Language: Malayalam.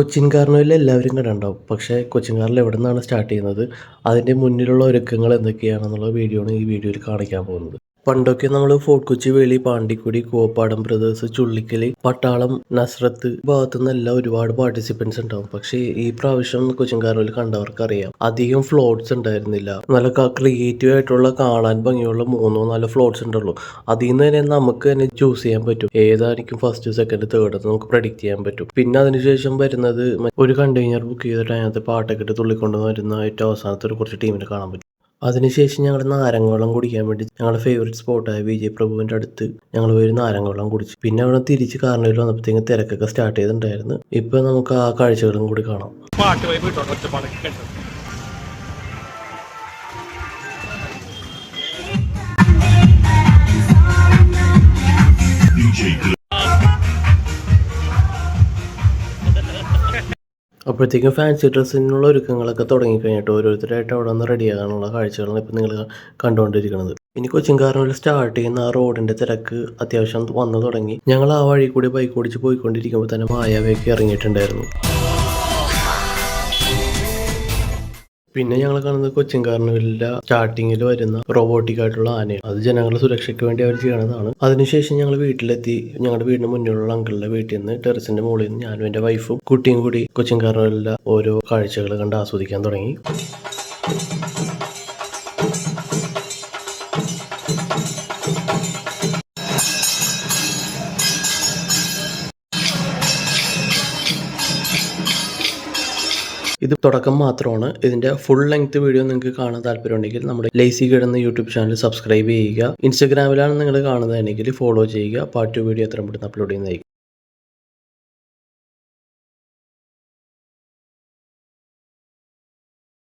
കൊച്ചിൻ കാർണിവൽ എല്ലാവരും കണ്ടിട്ടുണ്ടാവും. പക്ഷേ കൊച്ചിൻ കാർണിവൽ എവിടെ നിന്നാണ് സ്റ്റാർട്ട് ചെയ്യുന്നത്? അതിന്റെ മുന്നിലുള്ള ഒരുക്കങ്ങൾ എന്തൊക്കെയാണെന്നുള്ള വീഡിയോ ആണ് ഈ വീഡിയോയിൽ കാണിക്കാൻ പോകുന്നത്. പണ്ടൊക്കെ നമ്മൾ ഫോർട്ട് കൊച്ചി വേളി പാണ്ടിക്കുടി കോപ്പാടം ബ്രദേഴ്സ് ചുള്ളിക്കലി പട്ടാളം നസ്രത്ത് ഭാഗത്തു നിന്നെല്ലാം ഒരുപാട് പാർട്ടിസിപ്പൻസ് ഉണ്ടാവും. പക്ഷേ ഈ പ്രാവശ്യം കൊച്ചിൻ കാർണിവൽ കണ്ടവർക്ക് അറിയാം അധികം ഫ്ലോട്ട്സ് ഉണ്ടായിരുന്നില്ല. നല്ല ക്രിയേറ്റീവ് ആയിട്ടുള്ള കാണാൻ ഭംഗിയുള്ള മൂന്നോ നാലോ ഫ്ലോട്ട്സ് ഉണ്ടല്ലോ അതിൽ നിന്ന് തന്നെ നമുക്ക് തന്നെ ചൂസ് ചെയ്യാൻ പറ്റും. ഏതായിരിക്കും ഫസ്റ്റ് സെക്കൻഡ് തേർഡ് എന്ന് നമുക്ക് പ്രഡിക്റ്റ് ചെയ്യാൻ പറ്റും. പിന്നെ അതിനുശേഷം വരുന്നത് ഒരു കണ്ടെയ്നർ ബുക്ക് ചെയ്തിട്ട് അതിനകത്ത് പാട്ടൊക്കെ ഇട്ട് തുള്ളിക്കൊണ്ട് വരുന്ന ഏറ്റവും അവസാനത്തെ ഒരു കുറച്ച് ടീമിനെ കാണാൻ പറ്റും. അതിനുശേഷം ഞങ്ങൾ നാരങ്ങവെള്ളം കുടിക്കാൻ വേണ്ടി ഞങ്ങളുടെ ഫേവറേറ്റ് സ്പോട്ടായ വിജയ് പ്രഭുവിന്റെ അടുത്ത് ഞങ്ങൾ പോയി നാരങ്ങവെള്ളം കുടിച്ചു. പിന്നെ അവിടെ തിരിച്ച് കാർണിവൽ വന്നപ്പോഴത്തേക്കും തിരക്കൊക്കെ സ്റ്റാർട്ട് ചെയ്തിട്ടുണ്ടായിരുന്നു. ഇപ്പം നമുക്ക് ആ കാഴ്ചകളും കൂടി കാണാം. അപ്പോഴത്തേക്കും ഫാൻസി ഡ്രസ്സിനുള്ള ഒരുക്കങ്ങളൊക്കെ തുടങ്ങിക്കഴിഞ്ഞിട്ട് ഓരോരുത്തരായിട്ട് അവിടെ നിന്ന് റെഡിയാകാനുള്ള കാഴ്ചകളാണ് ഇപ്പം നിങ്ങൾ കണ്ടുകൊണ്ടിരിക്കുന്നത്. ഇനി കൊച്ചിൻ കാർണിവൽ സ്റ്റാർട്ട് ചെയ്യുന്ന ആ റോഡിന്റെ തിരക്ക് അത്യാവശ്യം വന്നു തുടങ്ങി. ഞങ്ങൾ ആ വഴി കൂടി ബൈക്ക് ഓടിച്ച് പോയിക്കൊണ്ടിരിക്കുമ്പോൾ തന്നെ മായാവയൊക്കെ ഇറങ്ങിയിട്ടുണ്ടായിരുന്നു. പിന്നെ ഞങ്ങൾ കാണുന്നത് കൊച്ചിൻ കാർണിവലിന്റെ സ്റ്റാർട്ടിങ്ങിൽ വരുന്ന റോബോട്ടിക് ആയിട്ടുള്ള ആനയാണ്. അത് ജനങ്ങളുടെ സുരക്ഷയ്ക്ക് വേണ്ടി അവർ ചെയ്യണതാണ്. അതിനുശേഷം ഞങ്ങൾ വീട്ടിലെത്തി. ഞങ്ങളുടെ വീടിന് മുന്നിലുള്ള അങ്കിളിന്റെ വീട്ടിൽ നിന്ന് ടെറസിന്റെ മുകളിൽ നിന്ന് ഞാനും എന്റെ വൈഫും കുട്ടിയും കൂടി കൊച്ചിൻ കാർണിവലിന്റെ ഓരോ കാഴ്ചകൾ കണ്ട് ആസ്വദിക്കാൻ തുടങ്ങി. ഇത് തുടക്കം മാത്രമാണ്. ഇതിന്റെ ഫുൾ ലെങ്ത് വീഡിയോ നിങ്ങൾക്ക് കാണാൻ താല്പര്യമുണ്ടെങ്കിൽ നമ്മുടെ ലേസി കിടന്ന് യൂട്യൂബ് ചാനൽ സബ്സ്ക്രൈബ് ചെയ്യുക. ഇൻസ്റ്റാഗ്രാമിലാണ് നിങ്ങൾ കാണുന്നതെങ്കിൽ ഫോളോ ചെയ്യുക. പാർട്ട് ടു വീഡിയോ എത്രയും പെട്ടെന്ന് അപ്ലോഡ് ചെയ്യുന്നതായിരിക്കും.